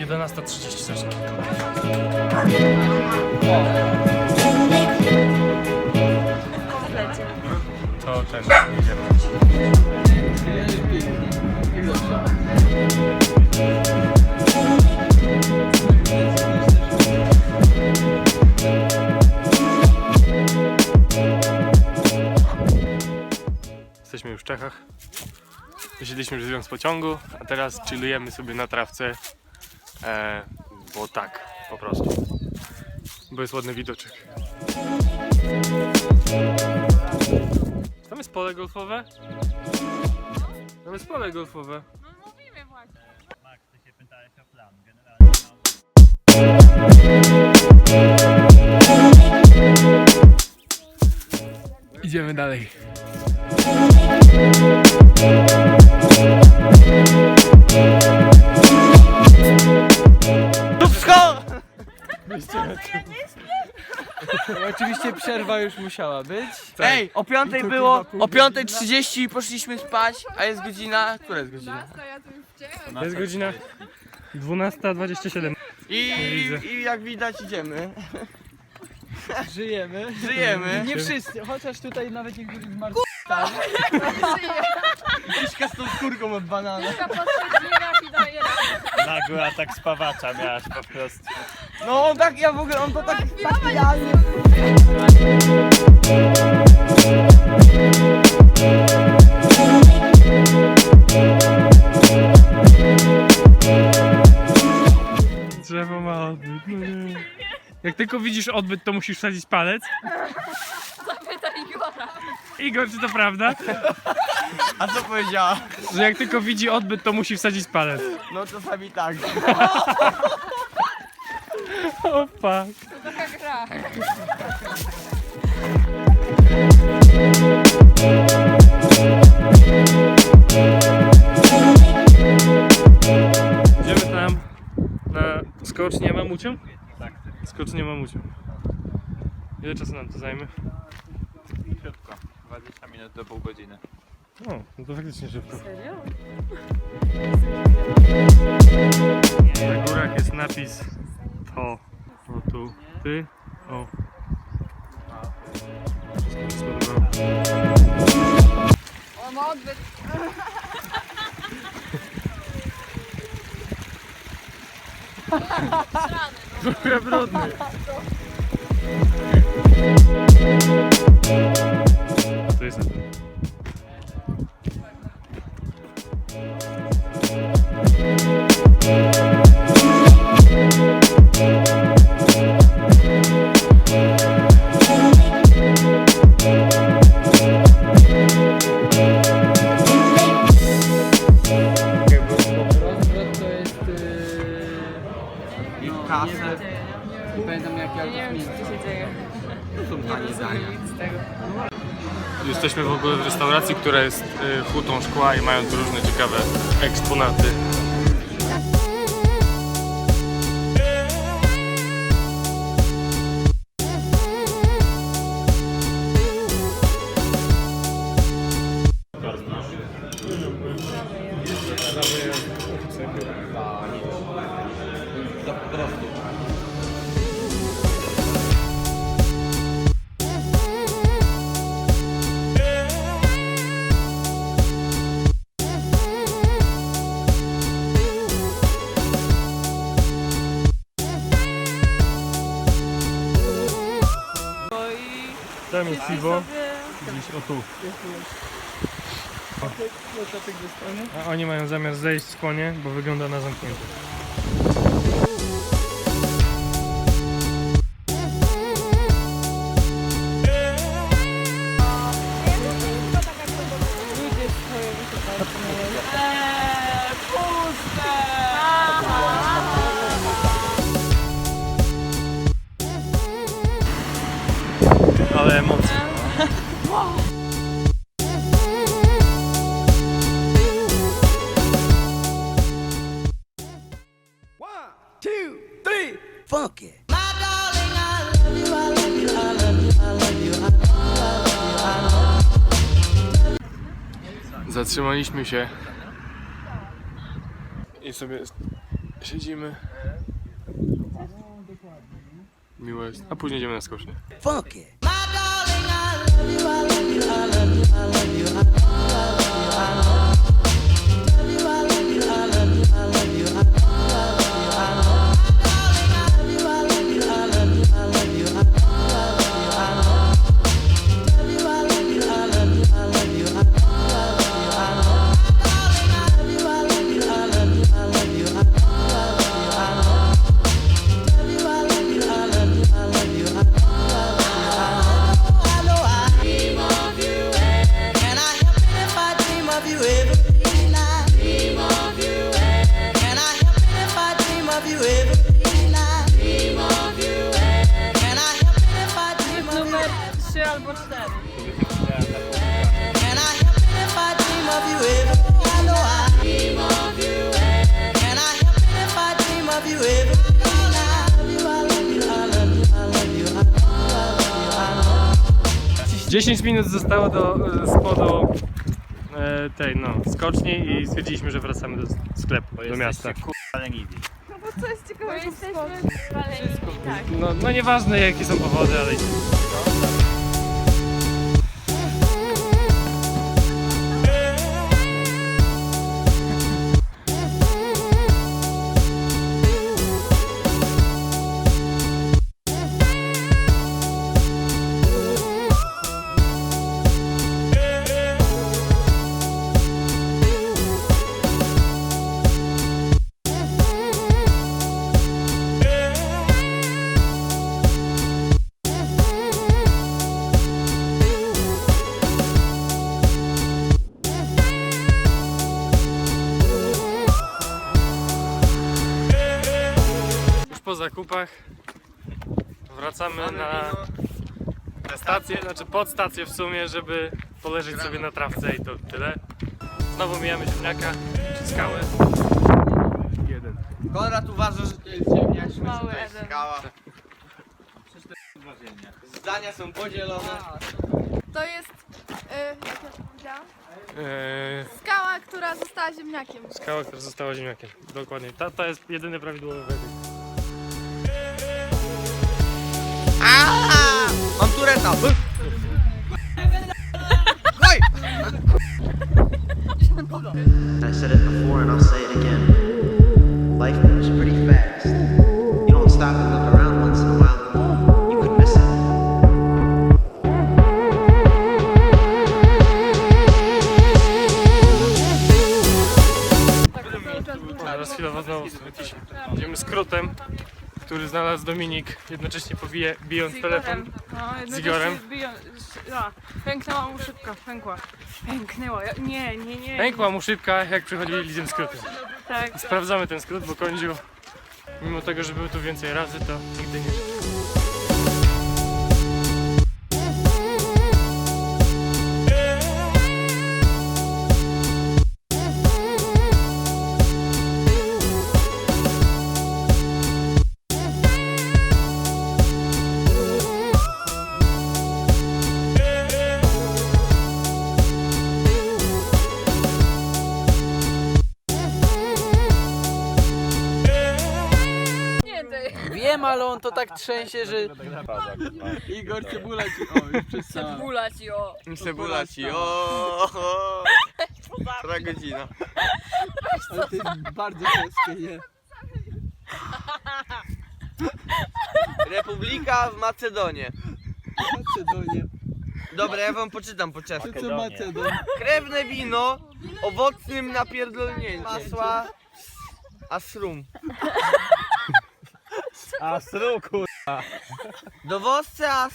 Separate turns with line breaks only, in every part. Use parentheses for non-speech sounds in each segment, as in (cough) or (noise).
11.30 zaczynamy. To ten, idziemy. Jesteśmy już w Czechach. Wysiedliśmy chwilą z pociągu, a teraz chillujemy sobie na trawce. E, bo tak, po prostu. Bo jest ładny widoczek. Tam jest pole golfowe? Tam jest pole golfowe.
No mówimy właśnie.
Max, ty się pytałeś o plan. Generalnie mam
Idziemy dalej. (laughs)
Oczywiście przerwa już musiała być.
Ej, o piątej było, o 5.30 poszliśmy spać, a jest godzina, która jest godzina?
To ja tu już chciałem.
Jest godzina 12.27.
I, i jak widać idziemy.
Żyjemy.
Żyjemy.
Nie wszyscy, chociaż tutaj nawet niektórzy zmarli. (laughs)
Mieszka z tą skórką od banana.
Nagły atak spawacza miałaś po prostu.
No on tak, ja w ogóle, on to tak, tak idealnie.
Drzewo ma odbyt. No. Jak tylko widzisz odbyt, to musisz wsadzić palec. Igor, czy to prawda?
A co powiedziała?
Że jak tylko widzi odbyt, to musi wsadzić palec.
No czasami tak.
Opa.
To taka gra.
Idziemy tam na skocznie mamucią? Tak. Skocznie mamucią. Ile czasu nam to zajmie?
Szybko. 20 minut do pół godziny.
O, no to faktycznie szybko.
Serio?
Na górach jest napis to. O tu. Ty. O.
O, ma odbyt.
Trochę brudny. (laughs) A to jest Jesteśmy w ogóle w restauracji, która jest y, hutą szkła i mają tu różne ciekawe eksponaty. Piwo. Gdzieś o tu. A oni mają zamiar zejść z konie, bo wygląda na zamknięte. Zatrzymaliśmy się i sobie Siedzimy. Miło jest. A później idziemy na skocznię.
Can
10 minut zostało do e, spodu e, tej no, skoczni i stwierdziliśmy, że wracamy do sklepu, do miasta.
Ale nigdy.
No bo co jest ciekawe, jesteśmy spaleni. Tak.
No, no nieważne jakie są powody, ale zakupach wracamy na stację, znaczy pod stację w sumie, żeby poleżeć sobie na trawce i to tyle. Znowu mijamy ziemniaka, czy skałę. Jeden.
Konrad uważa, że to jest ziemniak, że to jest skała. Zdania są podzielone.
To jest y, jak ja to powiedziałam?
Eee,
skała, która została ziemniakiem.
skała, która została ziemniakiem. Dokładnie. Ta, ta jest jedyny prawidłowy.
Ah. Mam tureta. Hoj!
I said it before and I'll say it again. Life moves pretty fast. You don't stop and look around once in a while, you could miss it.
Teraz chwilowo znowu jakiś, idziemy skrótem, który znalazł Dominik, jednocześnie pobije, bijąc telefon.
No,
Z Igorem?
Biją, pęknęła mu szybka, pękła. Pęknęła, ja- nie, nie, nie.
Pękła mu szybka, jak przechodzili tym skrótem.
Tak.
Sprawdzamy ten skrót, bo kądziu, mimo tego, że był tu więcej razy, to nigdy Nie,
To tak trzęsie, że... Igor Cebula ci... O, już.
Bula ci o.
Cebula ci. O. Która godzina?
Ale to jest bardzo ciężkie, nie?
Republika w Macedonie.
Macedonia.
Dobra, ja wam poczytam po czesku.
To co Macedon?
Krewne wino, owocnym napierdolnięciem. Masła, asrum.
A sruku!
Dowódca as...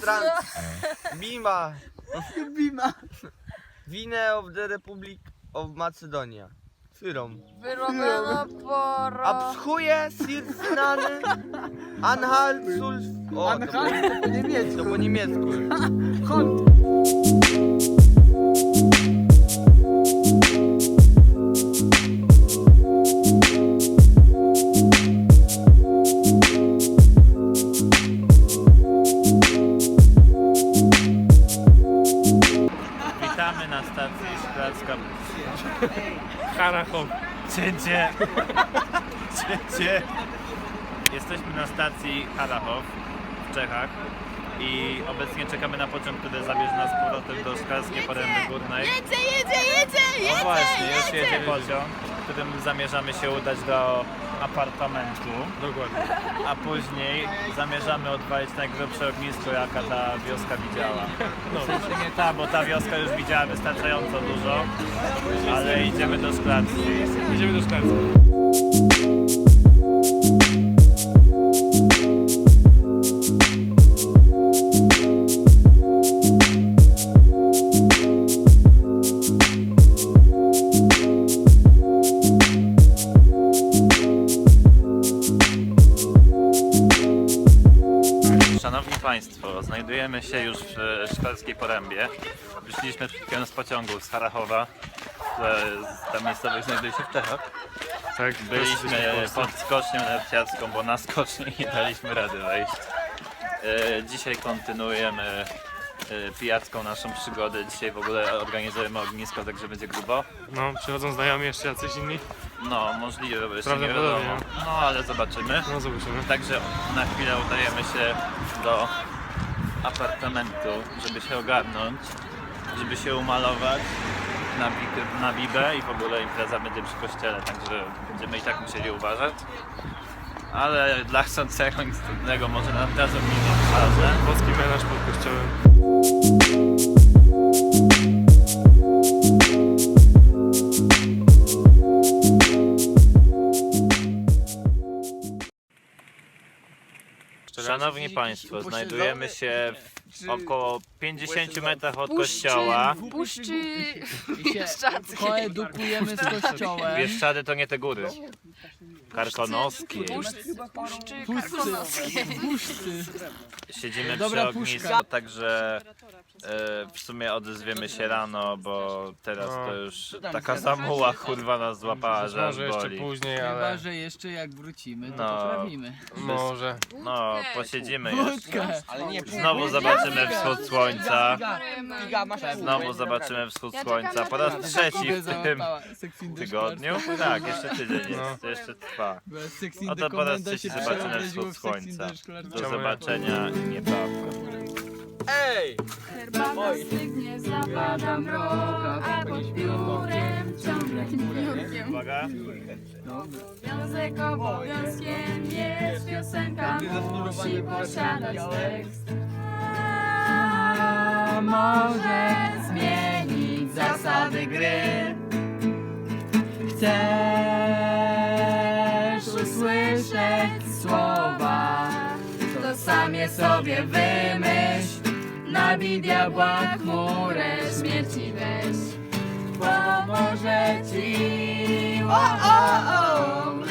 Trans... Bima.
Bima.
Wine of the Republic of Macedonia. Syrom.
Wyrobiono poro.
Abschuje Sirznany Anhalt Sulf... O, to po,
Anhalt to po niemiecku.
to po niemiecku.
Kont.
W Czechach i obecnie czekamy na pociąg, który zabierze nas z powrotem do Szklarskiej Poręby Górnej.
Jedzie, jedzie, jedzie,
No
jedzie,
właśnie, już
jedzie.
jedzie pociąg, którym zamierzamy się udać do apartamentu,
Dokładnie.
a później zamierzamy odpalić najgrubsze ognisko, jaka ta wioska widziała. W sensie nie ta, bo ta wioska już widziała wystarczająco dużo, ale idziemy do Szklarskiej.
Idziemy do Szklarskiej.
Wyszliśmy przed chwilą z pociągu z Harachowa, które ta miejscowość znajduje się w Czechach.
Tak,
Byliśmy pod skocznią narciarską, bo na skoczni nie daliśmy rady wejść. E, Dzisiaj kontynuujemy e, pijacką naszą przygodę. Dzisiaj w ogóle organizujemy ognisko, także będzie grubo.
No, przychodzą znajomi jeszcze jacyś inni.
No, możliwe, bo jeszcze nie
Prawdopodobnie.
wiadomo. No, ale zobaczymy.
No, zobaczymy.
Także na chwilę udajemy się do apartamentu, żeby się ogarnąć, żeby się umalować na, na bibę i w ogóle impreza będzie przy kościele, także będziemy i tak musieli uważać. Ale dla chcącego nic trudnego może nam teraz ominąć fazę.
Włoski menaż pod kościołem.
Szanowni Państwo, znajdujemy się w około 50 metrach od kościoła.
W puszczy
I się koedukujemy z kościołem.
Bieszczady to nie te góry. Karkonoski.
puszczy
Pusty.
karkonoskiej.
Puszty.
Siedzimy
Dobra
przy ognisku,
puszka.
także e, w sumie odezwiemy się rano, bo teraz
No.
to już taka samuła kurwa nas złapała, że aż
Może jeszcze
boli.
później,
Chyba,
ale
że jeszcze jak wrócimy, to
No.
poprawimy.
może.
No, posiedzimy jeszcze.
Wódkę.
Znowu zobaczymy wschód słońca.
Masz
Znowu zobaczymy wschód słońca. Po raz trzeci w tym tygodniu. Tak, jeszcze tydzień jest, jeszcze trwa. No to po raz trzeci zobaczymy wschód słońca. Do zobaczenia niebawem.
Herbata stygnie, zapada mrok, a pod piórem ciągle.
Uwaga.
Obowiązek obowiązkiem jest, piosenka musi posiadać tekst. A może zmienić zasady gry? Chcesz usłyszeć słowa, to sam je sobie wymyśl zabi diabła chmurę śmierci weź. Pomoże ci, o, o, o,